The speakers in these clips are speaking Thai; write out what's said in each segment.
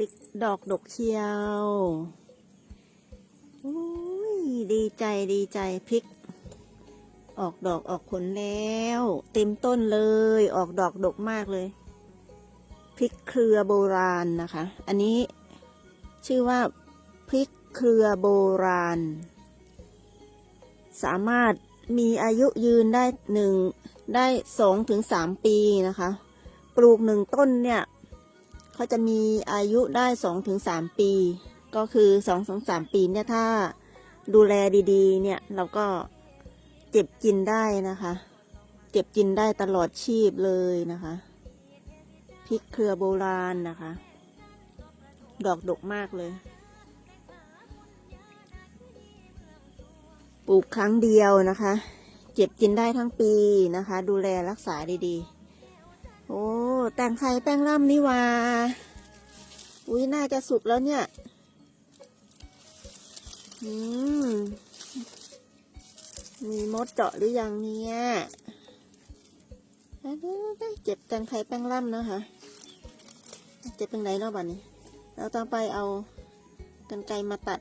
พริกดอกดกเชียวอุ้ยดีใจดีใจพริก ออกดอกออกผลแล้ว เต็มต้นเลย ออกดอกดกมากเลยพริกเครือโบราณนะคะ อันนี้ชื่อว่าพริกเครือโบราณ สามารถมีอายุยืนได้หนึ่งได้สองถึงสามปีนะคะ ปลูกหนึ่งต้นเนี่ย เขาจะมีอายุได้สองถึงสามปี ก็คือสองถึงสามปีเนี่ยถ้าดูแลดีๆ เนี่ยเราก็เจ็บกินได้นะคะ เจ็บกินได้ตลอดชีพเลยนะคะพริกเครือโบราณนะคะ ดอกดกมากเลย ปลูกครั้งเดียวนะคะ เจ็บกินได้ทั้งปีนะคะ ดูแลรักษาดีๆ โอ้แต่งไข่แป้งร่ำนี่ว่าอุ้ยน่าจะสุกแล้วเนี่ย อืม มีมดเจาะหรือยังเนี่ยเจ็บแตงไทยแป้งร่ำนะคะ เจ็บเป็นไรเนาะบัดนี้ เราต้องไปเอากันไกรมาตัด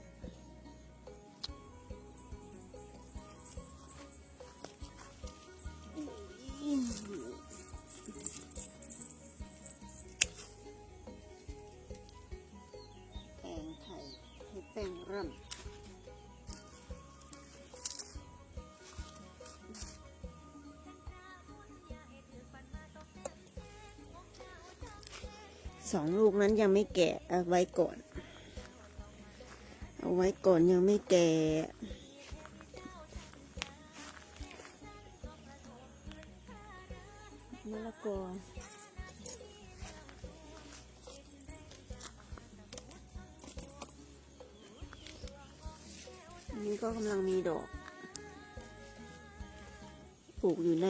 สองลูกนั้นยังไม่แก่เอาไว้ก่อน เอาไว้ก่อนยังไม่แก่มะละกอนนี้ก็กำลังมีดอก ปลูกอยู่ใน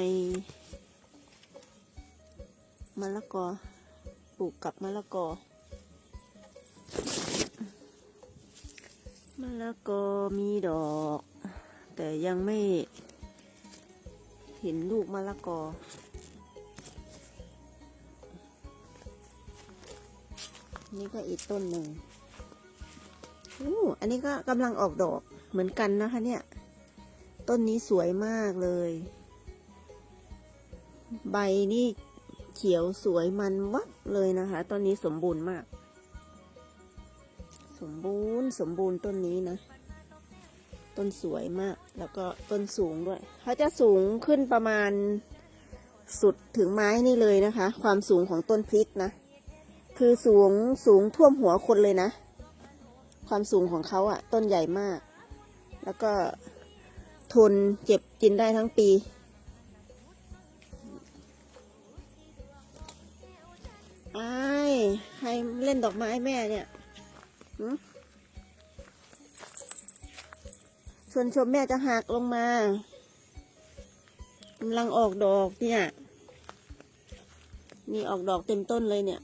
มะละกอ ปลูกกับมะละกอ มะละกอมีดอก แต่ยังไม่เห็นลูกมะละกอ นี่ก็อีกต้นหนึ่งอู้อันนี้ก็กำลังออกดอกเหมือนกันนะคะเนี่ย ต้นนี้สวยมากเลย ใบนี่ เขียวสวยมันวับเลยนะคะ ต้นนี้สมบูรณ์มาก สมบูรณ์สมบูรณ์ต้นนี้นะ ต้นสวยมาก แล้วก็ต้นสูงด้วยเขาจะสูงขึ้นประมาณสุดถึงไม้นี่เลยนะคะ ความสูงของต้นพริกนะ คือสูงสูงท่วมหัวคนเลยนะ ความสูงของเขาอะต้นใหญ่มาก แล้วก็ทนเจ็บกินได้ทั้งปี ไอ้ใครเล่นดอกไม้แม่เนี่ยหึชวนชมแม่จะหักลงมากำลังออกดอกเนี่ยนี่ออกดอกเต็มต้นเลยเนี่ย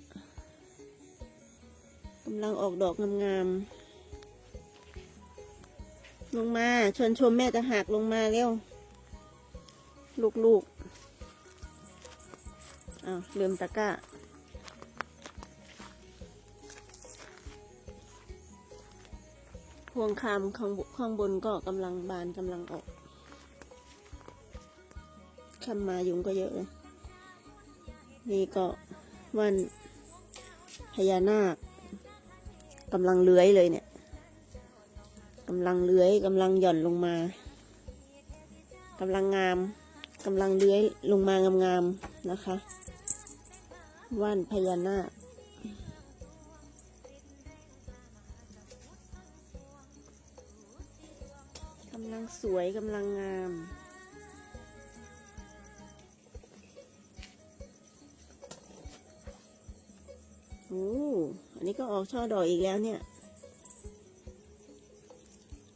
กำลังออกดอกงามๆ ลงมาชวนชมแม่จะหักลงมาเร็ว ลูกๆอ้าวลืมตะกร้า พวงคามข้างบข้างบนก็กำลังบานกำลังออกคำมายุงก็เยอะเลย นี่ก็วันพญานาคกำลังเลื้อยเลยเนี่ยกำลังเลื้อยกำลังหย่อนลงมากำลังงามกำลังเลื้อยลงมางามๆนะคะ ว่านพญานาค สวยกำลังงาม โอ้ อันนี้ก็ออกช่อดอกอีกแล้วเนี่ย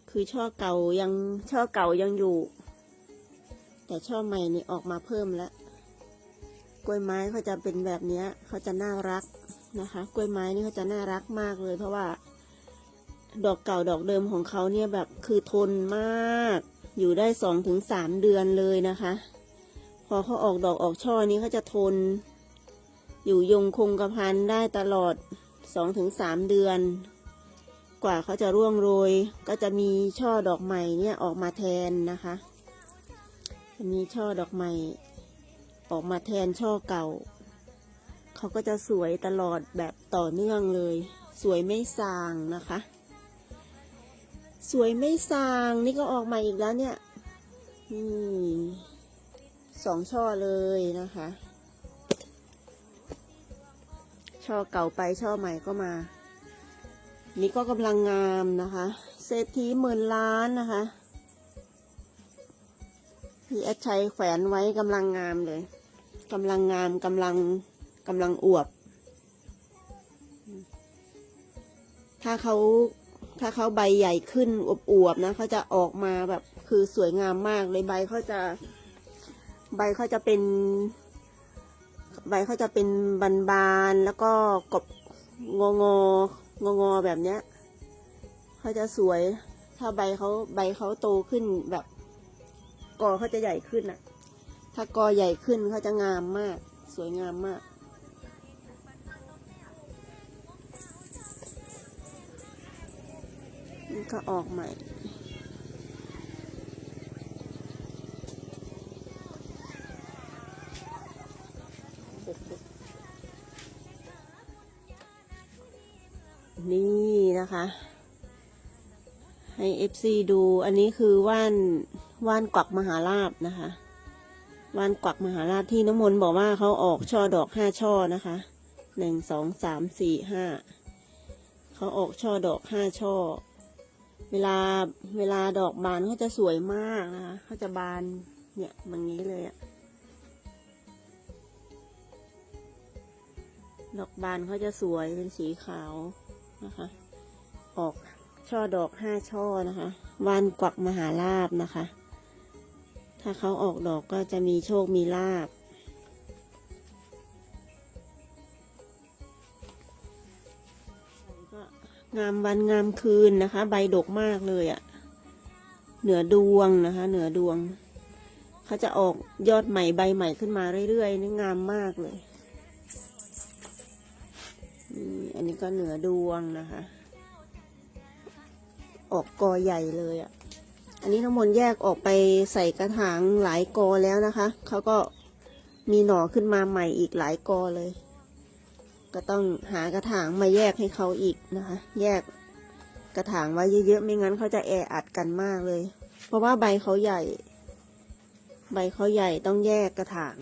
คือช่อเก่ายังช่อเก่ายังอยู่ แต่ช่อใหม่นี่ออกมาเพิ่มแล้ว กล้วยไม้เขาจะเป็นแบบนี้เขาจะน่ารักนะคะ กล้วยไม้นี่เขาจะน่ารักมากเลยเพราะว่า ดอกเก่าดอกเดิมของเขาเนี่ยแบบคือทนมาก อยู่ได้สองถึงสามเดือนเลยนะคะ พอเขาออกดอกออกช่อนี้เขาจะทน อยู่ยงคงกระพันได้ตลอดสองถึงสามเดือน กว่าเขาจะร่วงโรย ก็จะมีช่อดอกใหม่เนี่ยออกมาแทนนะคะจะมีช่อดอกใหม่ ออกมาแทนช่อเก่า เขาก็จะสวยตลอดแบบต่อเนื่องเลย สวยไม่สางนะคะ สวยไม่สางนี่ก็ออกมาอีกแล้วเนี่ยนี่สองช่อเลยนะคะ ช่อเก่าไปช่อใหม่ก็มา นี่ก็กำลังงามนะคะ เศรษฐีหมื่นล้านนะคะพี่แอดชัยแขวนไว้กำลังงามเลยกำลังงามกำลังกำลังอวบ ถ้าเขา ถ้าเขาใบใหญ่ขึ้นอวบๆนะเขาจะออกมาแบบคือสวยงามมากเลยใบเขาจะ ใบเขาจะเป็น ใบเขาจะเป็นบานๆแล้วก็กบงองององอแบบเนี้ยเขาจะสวย ถ้าใบเขาใบเขาโตขึ้นแบบกอเขาจะใหญ่ขึ้นอะถ้ากอใหญ่ขึ้นเขาจะงามมาก สวยงามมาก นี่ก็ออกใหม่นี่นะคะ ให้ FC ดูอันนี้คือว่านว่านกวักมหาลาบนะคะว่านกวักมหาลาบที่น้ำมนต์บอกว่าเขาออกช่อดอกห้าช่อนะคะหนึ่งสองสามสี่ห้าเขาออกช่อดอกห้าช่อ เวลาเวลาดอกบานเขาจะสวยมากนะคะเขาจะบานเนี่ยแบบนี้เลยอะดอกบานเขาจะสวยเป็นสีขาวนะคะ ออกช่อดอกห้าช่อนะคะวานกวักมหาลาบนะคะ ถ้าเขาออกดอกก็จะมีโชคมีลาบ งามวันงามคืนนะคะ ใบดกมากเลยอะ่ะ เหนือดวงนะคะ เหนือดวง เขาจะออกยอดใหม่ใบใหม่ขึ้นมาเรื่อยๆนี่งามมากเลยอันนี้ก็เหนือดวงนะคะ ออกกอใหญ่เลยอะ่ะ อันนี้ทั้งหมดแยกออกไปใส่กระถางหลายกอแล้วนะคะ เขาก็มีหน่อขึ้นมาใหม่อีกหลายกอเลย ก็ต้องหากระถางมาแยกให้เขาอีกนะคะ แยกกระถางไว้เยอะๆ ไม่งั้นเขาจะแออัดกันมากเลย เพราะว่าใบเขาใหญ่ ใบเขาใหญ่ต้องแยกกระถาง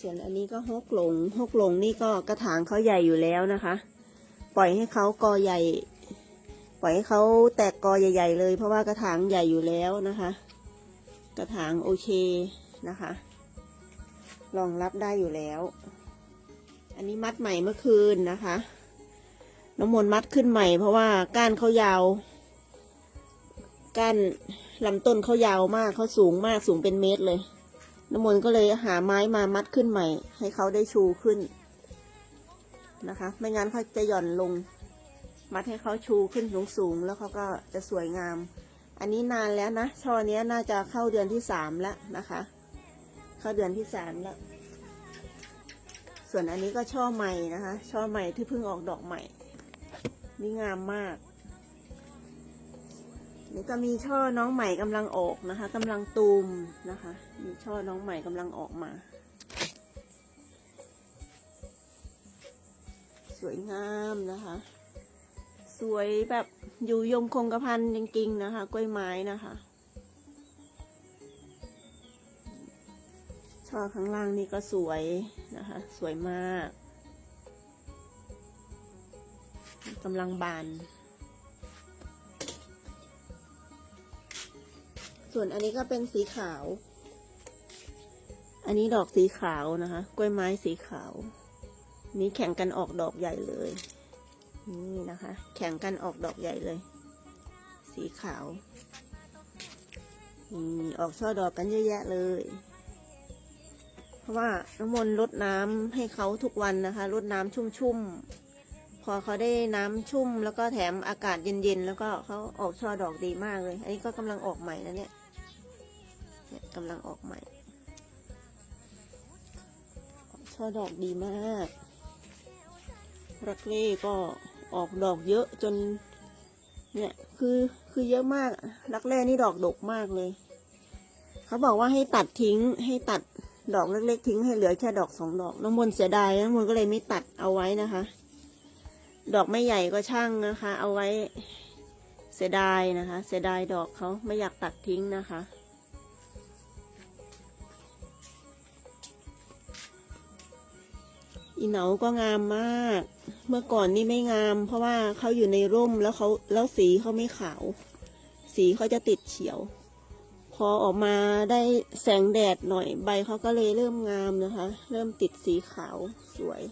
ส่วนอันนี้ก็ฮกหลงฮกหลงนี่ก็กระถางเขาใหญ่อยู่แล้วนะคะ ปล่อยให้เขากอใหญ่ ปล่อยให้เขาแตกกอใหญ่ ๆ เลย เพราะว่ากระถางใหญ่อยู่แล้วนะคะ กระถางโอเคนะคะ รองรับได้อยู่แล้ว อันนี้มัดใหม่เมื่อคืนนะคะ น้ำมนต์มัดขึ้นใหม่ เพราะว่าก้านเขายาว ก้านลำต้นเขายาวมากเขาสูงมากสูงเป็นเมตรเลย น้ำมนต์ก็เลยหาไม้มามัดขึ้นใหม่ ให้เขาได้ชูขึ้นนะคะ ไม่งั้นเขาจะหย่อนลง มัดให้เขาชูขึ้นสูงๆแล้วเขาก็จะสวยงาม อันนี้นานแล้วนะช่อเนี้ยน่าจะเข้าเดือนที่สามแล้วนะคะ เข้าเดือนที่สามแล้ว ส่วนอันนี้ก็ช่อใหม่นะคะ ช่อใหม่ที่เพิ่งออกดอกใหม่ นี่งามมาก นี่ก็มีช่อน้องใหม่กำลังออกนะคะกำลังตูมนะคะ มีช่อน้องใหม่กำลังออกมา สวยงามนะคะ สวยแบบอยู่ยงคงกระพันจริงๆนะคะ กล้วยไม้นะคะ ช่อข้างล่างนี่ก็สวยนะคะ สวยมากกำลังบาน ส่วนอันนี้ก็เป็นสีขาว อันนี้ดอกสีขาวนะคะ กล้วยไม้สีขาว นี่แข่งกันออกดอกใหญ่เลย นี่นะคะ แข่งกันออกดอกใหญ่เลย สีขาวมีออกช่อดอกกันเยอะแยะเลย ราะว่าน้ำมนต์รดน้ำให้เขาทุกวันนะคะรดน้ำชุ่มๆ พอเขาได้น้ำชุ่ม แล้วก็แถมอากาศเย็นๆ แล้วก็เขาออกช่อดอกดีมากเลย อันนี้ก็กำลังออกใหม่นะเนี่ยเนี่ยกำลังออกใหม่ชช่อดอกดีมาก รักเล่ก็ออกดอกเยอะจน เนี่ยคือคือเยอะมาก รักแร่นี่ดอกดกมากเลย เขาบอกว่าให้ตัดทิ้งให้ตัด ดอกเล็กๆทิ้งให้เหลือแค่ดอกสองดอก น้องมนเสียดายน้องมนก็เลยไม่ตัดเอาไว้นะคะ ดอกไม่ใหญ่ก็ช่างนะคะ เอาไว้เสียดายนะคะ เสียดายดอกเขาไม่อยากตัดทิ้งนะคะอีเหนาก็งามมาก เมื่อก่อนนี่ไม่งาม เพราะว่าเขาอยู่ในร่มแล้วเขาแล้วสีเขาไม่ขาว สีเขาจะติดเขียว พอออกมาได้แสงแดดหน่อยใบเขาก็เลยเริ่มงามนะคะ เริ่มติดสีขาวสวย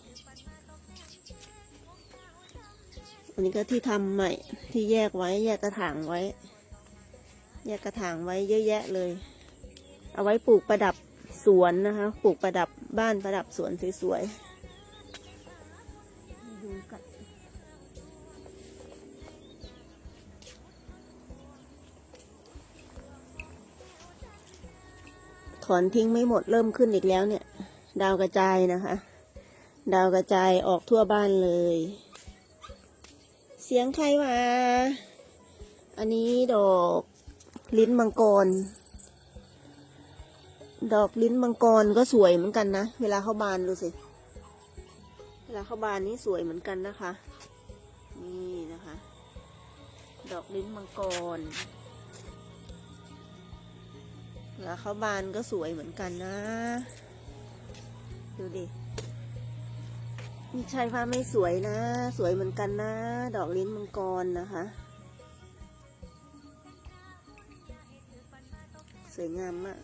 อันนี้ก็ที่ทำใหม่ที่แยกไว้แยกกระถางไว้ แยกกระถางไว้เยอะแยะเลย เอาไว้ปลูกประดับสวนนะคะ ปลูกประดับบ้านประดับสวนสวยๆ ถอนทิ้งไม่หมดเริ่มขึ้นอีกแล้วเนี่ย ดาวกระจายนะคะ ดาวกระจายออกทั่วบ้านเลย เสียงใครมาอันนี้ดอกลิ้นมังกร ดอกลิ้นมังกรก็สวยเหมือนกันนะ เวลาเข้าบานดูสิ เวลาเข้าบานนี่สวยเหมือนกันนะคะ นี่นะคะ ดอกลิ้นมังกร เวลาเขาบานก็สวยเหมือนกันนะ ดูดิม่ใช่ว่าไม่สวยนะ สวยเหมือนกันนะ ดอกลิ้นมังกรนะคะ สวยงามมาก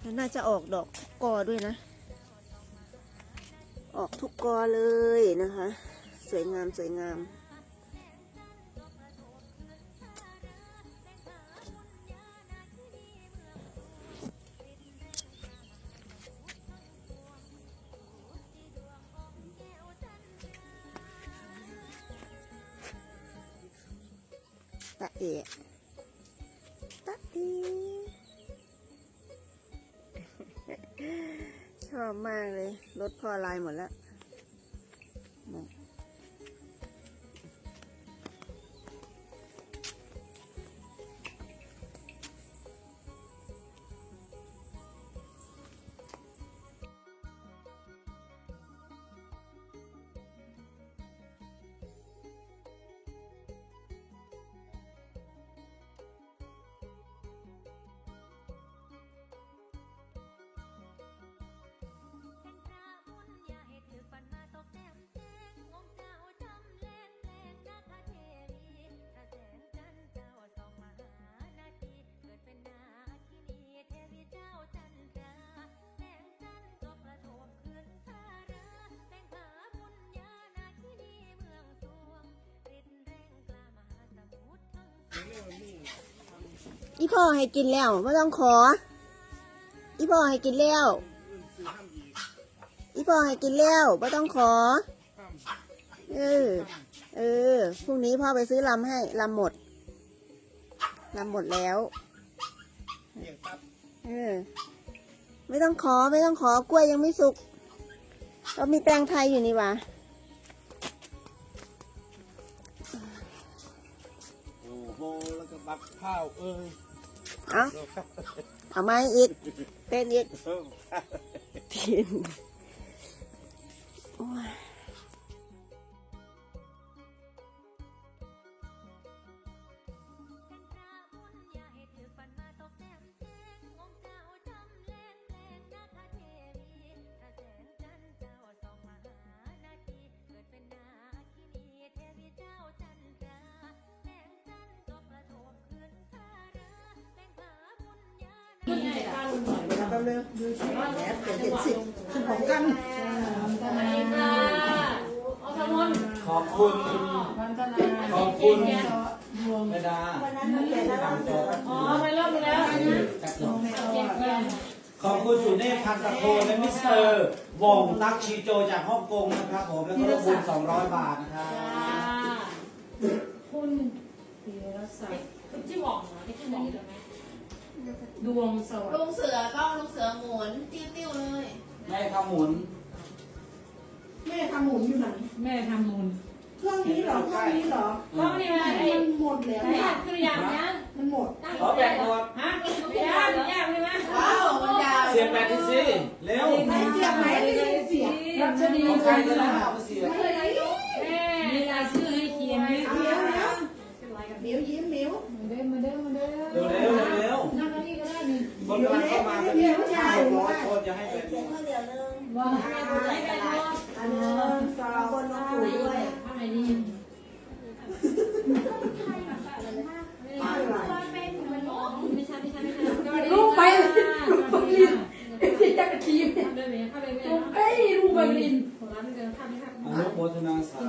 แล้วน่าจะออกดอกทุกกอด้วยนะ ออกทุกกอเลยนะคะ สวยงามสวยงาม ตะเอะตะเอชอบมากเลย รถพอลายหมดแล้ว อีพ่อให้กินแล้วไม่ต้องขอ อีพ่อให้กินแล้ว อีพ่อให้กินแล้วไม่ต้องขอ เออ เออ พรุ่งนี้พ่อไปซื้อลำให้ลำหมดลำหมดแล้ว เออ ไม่ต้องขอไม่ต้องขอกล้วยยังไม่สุกเรามีแตงไทยอยู่นี่วะ บักข้าวเอ้ยเอาเอาไม้อีกเป็นอีกทิน ขอบคุณขอบคุณแม่ดาวันนั้นมันเป็นแล้วอ๋อไปรอบนึงแล้วเจ็บเยี่ยมขอบคุณสุเนธพันตะโคและมิสเตอร์วงตักชีโจจากฮ่องกงนะครับผมแล้วก็รบบุญ200 บาทนะครับคุณธีรศักดิ์คุณชื่อหว่องเหรอที่ชื่อหว่องใช่ไหมดวงสวัสดิ์ลุงเสือก็ลุงเสือหมุนติ้วๆเลยแม่ทำหมุน แม่ทำหมุนอยู่ไหนแม่ทำมูล เครื่องนี้เหรอเครื่องนี้เหรอเพราะนี่มันไอ้มันหมดแล้วไอ้คืออย่างนี้มันหมดขอแบตหมดฮะยากยากเลยไหมว้าวมันยาวเสียบแบตที่สิเร็วไหนเสียบไหนไม่ได้เสียบรัชนีของใครจะได้เอาไปเสียบไม่ได้ยิ้มแม่มีรายชื่อให้เขียนไหมเดี๋ยวเดี๋ยวเดี๋ยวยิ้มมิ้วเด้อมาเด้อมาเด้อเร็วเร็วเร็วนั่งตรงนี้ก็ได้นี่คนกำลังเข้ามาจะมีห้าร้อยคนจะให้แบตหมเขียนดข้าวเดียวนึงว่า ใส่กระดาษ อันหนึ่งสอง คนมาคุยด้วย ทำไมนี่ ไม่ใช่ไม่ใช่ไม่ใช่ ลูกไปลูกลินที่จักรจีน ทำได้ไหมทำได้ไหม ลูกเอ้ยลูกไปลิน ของร้านไม่เกินทำไม่ทำ อนุโมทนาสาธุ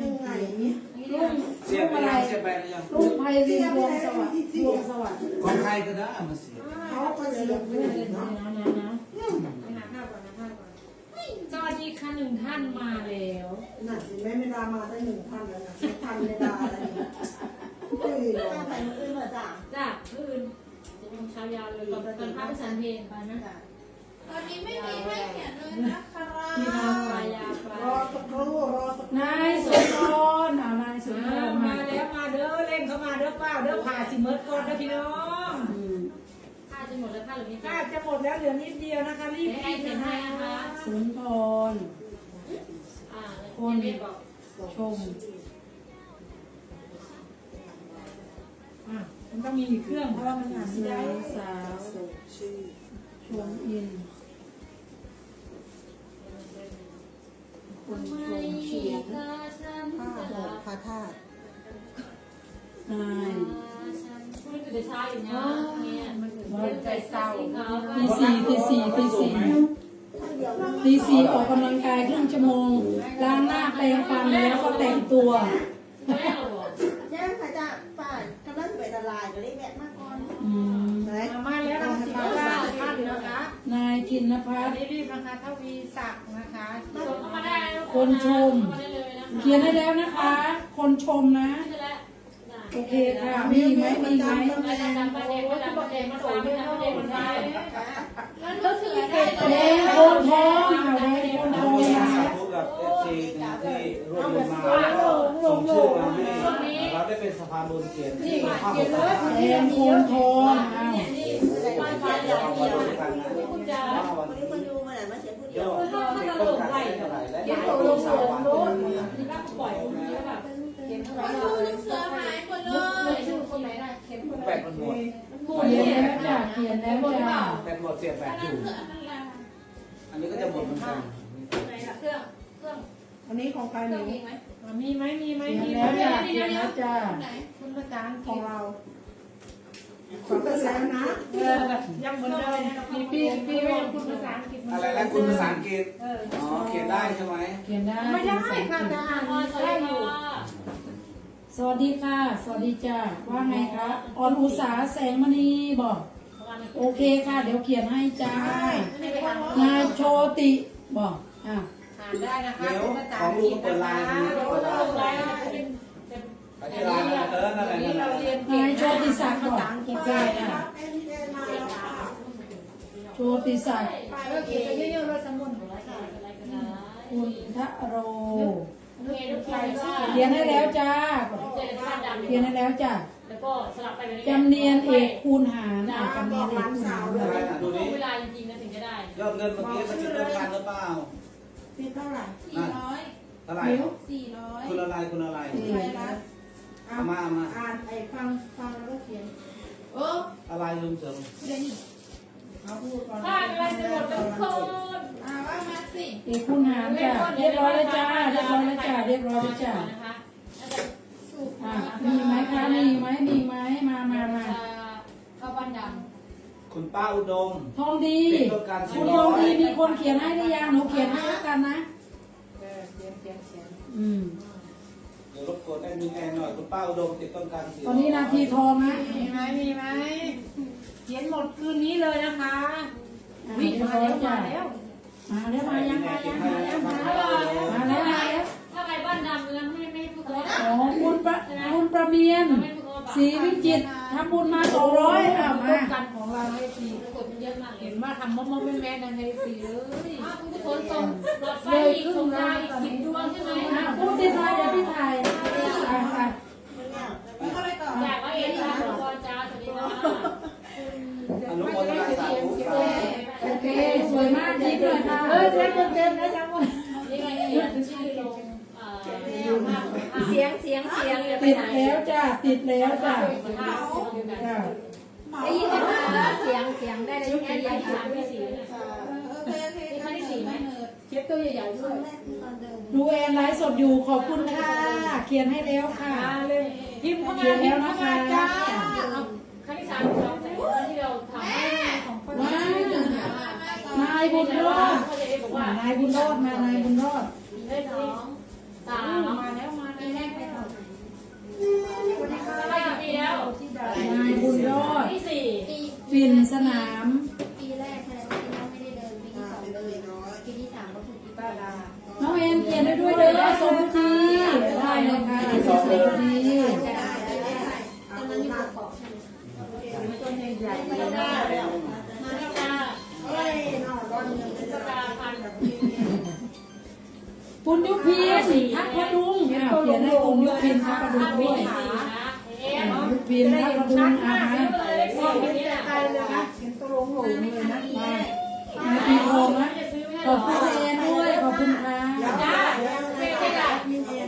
ยังไงเนี่ยลูก เสียบไปยังเสียบแบตหรือยัง ลูกไพลินดวงสวัสดิ์ดวงสวัสดิ์ ของใครก็ได้เอามาเสียบ เขาก็เสียบด้วยเนาะ สวัสดีค่ะหนึ่งท่านมาแล้ว น่ะสิแม่ไม่ดามาได้หนึ่งพันแล้วนะพันไม่ดาอะไรเนี่ยเฮ้ยเหรอถ้าใส่มืออื่นมาจ้ะจ้าคืนจะลงเช้ายาวเลยก่อนตอนพักสันเพลไปนะตอนนี้ไม่มีให้เขียนเลยนะคะปลายาปลารอสักครู่รอสักครู่นายสุนทรอ่านายสุนทรมาแล้วมาเด้อเล่นเข้ามาเด้อเปล่าเด้อผ่าสิเมิร์ดก่อนเด้อพี่น้องอืมผ้าจะหมดแล้วผ้าหรือไม่ถ้าจะหมดแล้วเหลือนิดเดียวนะคะรีบให้เขียนนะให้คะนะคะสุนทร คนชมอะมันต้องมีอีกเครื่องเพราะว่ามันอ่าไม่ได้สาวชมอิน คนชมเขียนพาธาตุนายคุณตื่นเช้าอยู่เนี่ยมันใจเศร้าเขาตีสี่ตีสี่ตีสี่ ตีสี่ออกกำลังกายครึ่งชั่วโมง ล้างหน้าแปรงฟันแล้วก็แต่งตัวแม่เราบอกแจ้งค่ะจ้ะป้ากำลังไปตลาดก็เลยแวะมาก่อนอืมไหนมาแล้วนะสิบเก้าท่านนะคะนายจินนภัสรีบนะคะทวีศักดิ์นะคะ ส่งเข้ามาได้คนชม เข้ามาได้เลยนะคะ เขียนได้แล้วนะคะ คนชมนะได้แล้ว โอเคค่ะ มีไหมมีไหมมาดามมาเดงมาดามมาเดงมาฟ้ามาดามมาเดงมาฟ้าแล้วลุงเสือได้เลแดยงโคนทองค่ะแดงโคนทองสานะธุกับเอฟซีนะที่ร่วมมาแล้วก็ส่งชื่อมาให้เราได้เป็นสะพานบุญเกียรติที่เข้ามาแดงโคนทองอ้าวนี่มาฟ้าอย่างเอาเดีมายวดูกันนะคุณจะวันนี้คนดูมาไหนมาเขียนผู้เดีเดี๋ยยววเด็กต้องการเท่าไหร่และเด็กต้องสามวันนี่ก็ปล่อยคุณนี้แบบเก็บเท่าไหร่ แบตมันหมดหมดเขียนแล้วจ้ะเขียนแล้วจ้ะแบตหมดเสียแบตอยู่ อันนี้ก็จะหมดเหมือนกันไหนล่ะเครื่องเครื่องอันนี้ของใครเคหรื่นูองอีไหมมีไหมมีไหมมีแล้วจ้ะเขียนแล้วจ้ะไหนคุณภาษาอังกของเราของก็แล้วนะเออยังเหมือนเดิมพี่พี่พี่ว่าคุณภาษาอังกฤษอะไรแล้วคุณภาษาอังกฤษอ๋อเขียนได้ใช่ไหมเขียนได้ไม่ได้ค่ะจะอ่านได้อยู่ สวัสดีค่ะ สวัสดีจ้าว่าไงคะออนอุตสาแสงมณีบอก โอเคค่ะ เดี๋ยวเขียนให้จ้าไม่ไปทำนายโชติบอกอะอ่านได้นะคะเดี๋ยวภาษาของอังลูกกฤษก็เปิดนะไลคะน์เดี๋ยวเปิดเราไลน์ไลน์นะคะเป็นเป็นไปที่ไลน์เออนั่นแหละนี่นั่นแหเราละเรียนนายโชติศักดิ์บอกโอเคค่ะโชติศักดิ์เราเขียนไปเยอะๆเราสมุนของเราค่ะอะไรก็ได้คุณทะโรโอ เคทุกคนว่าเขียนให้แล้วจ้าเจอท่านดำเขียนให้แล้วจ้าแล้วก็สลับไปแบบนี้จำเนียนเอกคูณหารอะจำเนียนเอกคูณหารอะไรนะดูช่วนี้งเวลาจริงๆนะถึงจะได้ ยอดเงินเมื่อกี้มันจะต้องการหรือเปล่านี่เท่าไหร่สี่ร้อยเท่าไหร่สี่ร้อยคุณอะไรคุณอะไรใครรัดเอามาเอามาอ่านไอ้ฟังฟังแล้วก็เขียนโอ้อะไรลุงเสริมเดี๋ยวนี้เอาพูดก่อนถ้าอะไรจะหมดทุกคนอ่า ว่ามาสิเอกคูณหารจ้าเรียบร้อยแล้วจ้าเรียบร้อยแล้วจ้าเรียบร้อยแล้วจ้านะคะอะมีไหมคะมีไหมมีไหมมามามาข้าวปั้นดคุณป้าอุดม ทองดีเป็นตัวการคุณทองดีมีคนเขียนให้หรือยังหนูเขียนให้แล้วกันนะ เออเขียนเขียนเขียนอืม เดี๋ยวรบกวนแอดมินแอนหน่อยคุณป้าอุดมติดต้นการเสียตอนนี้นาทีทองนะำมีไหมมีไหมเขียนหมดคืนนี้เลยนะคะ อะวิ่เรีงยบมาร้อยแล้วจ้ามาแล้ว มาแล้วมายังมายังมายังมาแล้วมาแล้วมาแล้วถ้าใครบ้านดำเงินไม่ไม่พูดตัวอ๋อคุณประคุณประเมียนสีวิจิตรทำบุญมาสองร้อยอะร่วมา กันของเราให้ฟรีกคนมันเยอะมากเห็นว่าทำมอมๆแม่ๆนั่นให้ฟรีเลยคนส่งรถไฟอีกส่งดาวอีกสิบดวงใช่ไหมอะพูดดีหน่อยเดี๋ยวพี่ถ่ายอะอะมันก็ไปต่ออยากว่าเอ็นจ้าหลวงพ่อจ้าสวัสดีค่ะ อนุโมทนาสาธุ สวยมากยิ้มเลยค่ะเออเจ๊เต็มๆนะจ๊ะวันนี่ไงเขียนชื่อลงเอ่อเสียงเสียงเสียงอย่าไปติดไหนแล้วจ้ะติดแล้วจ้ะจ้าได้ยินไหมคะเสียงเสียงได้เลยยุคนี้ยังสามที่สี่โอเคโอเคมีครั้งที่สี่ไหมเช็คตัวใหญ่ๆด้วยดูแอนไลฟ์สดอยู่ขอบคุณค่ะ เขียนให้แล้วค่ะยพิมพ์เข้ามาเขียนพิแล้มวพ์นะเข้ามาคะจ้าครั้งที่สามสองแต่ที่เราทำให้ของคน ว้า ที่ นาย บุญรอดนายบุญรอดมานายบุญรอดสองสามมาแล้วมาแล้วแรกไปเดียวนายบุญรอดที่สี่ฟินสนามปีแรกแสดงว่าปีแรกไม่ได้เดินปีที่สองเดินปีที่สามก็คือปีป้าดาน้องแอนเขียนได้ด้วยเด้อสมทีได้เลยค่ะสมที คุณยุพินทักพดุงอ้าวเขียนให้คุณยุพินทักพดุงพันปีด้วยสี่นะเอ๊ะยุพินทักพดุงอะฮะเลยสี่ปีนี้นะเห็นตัวลงหลงเลยนะ มาปีโงนะขอบคุณแอนด้วยขอบคุณค่ะ จ้าเจ๊จ้า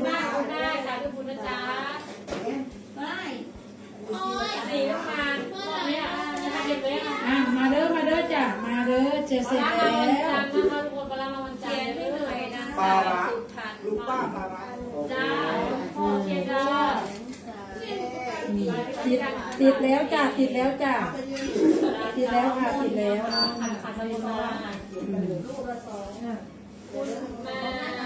หน้าคุณได้สาธุบุญนะจ๊ะ ไม่ โอ้ย สี่ประมาณเนี่ยจะเก็บไว้นะ อะมาเด้อมาเด้อจ้ะมาเด้อเจอเสร็จ ร้าน แล้ เราวันจั วน ทร์นะคะทุกคนกำลังมาวันจันทร์เลย ปลาร้าลูกป้าปลาร้าโอเค จ้าโอเคจ้า ติดแล้วจ้ะติดแล้วจ้ะติดแล้วค่ะติดแล้วขันขันเลยมาลูกละสองมาเ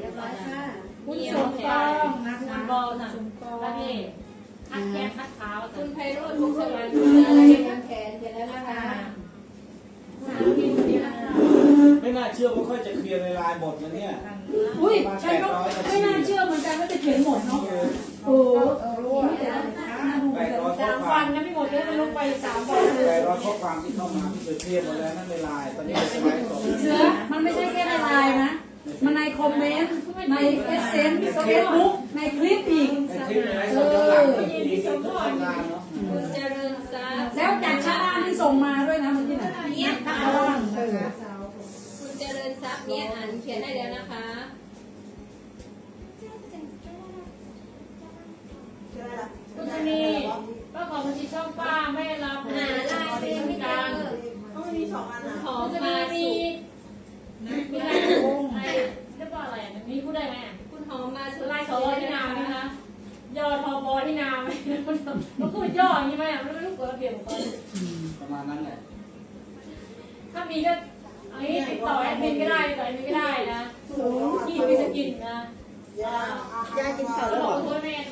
รียบร้อยค่ะคุณสมปองนะคุคะณบอลนะแล้วนี่ทัดแขนทัดเท้าคุณไพโรจน์ทุทุกสสมัมัยยทุทุกกสสมัมัยยแขนเขียนแล้วนะคะไม่น่าเชื่อว่าค่อยจะเคลียร์ในลน์หมดนะเนี่ย อุ้ยใช่ก็ไม่น่าเชื่อเหมือนกันว่าจะเขียนหมดเนาะโอ้ แปดร้อยข้อสามควาวัมนนะพี่หมดเลยมันลงไปสามวันแปดร้อยข้อความที่เข้ามาที่เคยเคลียร์หมดแล้วนั่นในไลน์ตอนนี้จะไลฟ์สดเสือมันไม่ใช่แค่ในไลน์นะ มันในคอมเมนต์ ในเอสเซนต์เฟซบุ๊กในคลิปอีก ในคลิปในไลฟ์สดย้อนหลังมีดีทุกรายการเนาะเจริญซาแล้วจากชาวบ้านที่ส่งมาด้วยนะเมื่อกี้น่ะเนี่ยชาวบ้านเออคุณเจริญทรัพย์เนี่ยอ่านเขียนได้แล้วนะคะ คุณชนีก็ขอบัญชีช่องป้าไม่รับหาลน์ไปยังไม่เจอเขามีสองอันนะหอคุณชมมานีสุมีมีอะไรอะไรเรียกว่าอะไรมีพูดได้ไหมคุณหอมมาสุดไล่สวที่นามไหมคะยอทบอที่นามมันพูดย่ออย่างนี้ไหมมันไม่รู้กฎระเบียบของเขาประมาณนั้นแหละถ้ามีก็อันนี้ติดต่อแอดมินก็ได้ติดต่อแอดมินก็ได้นะที่มีสกินนะยากินข้าวแล้วแล้วบ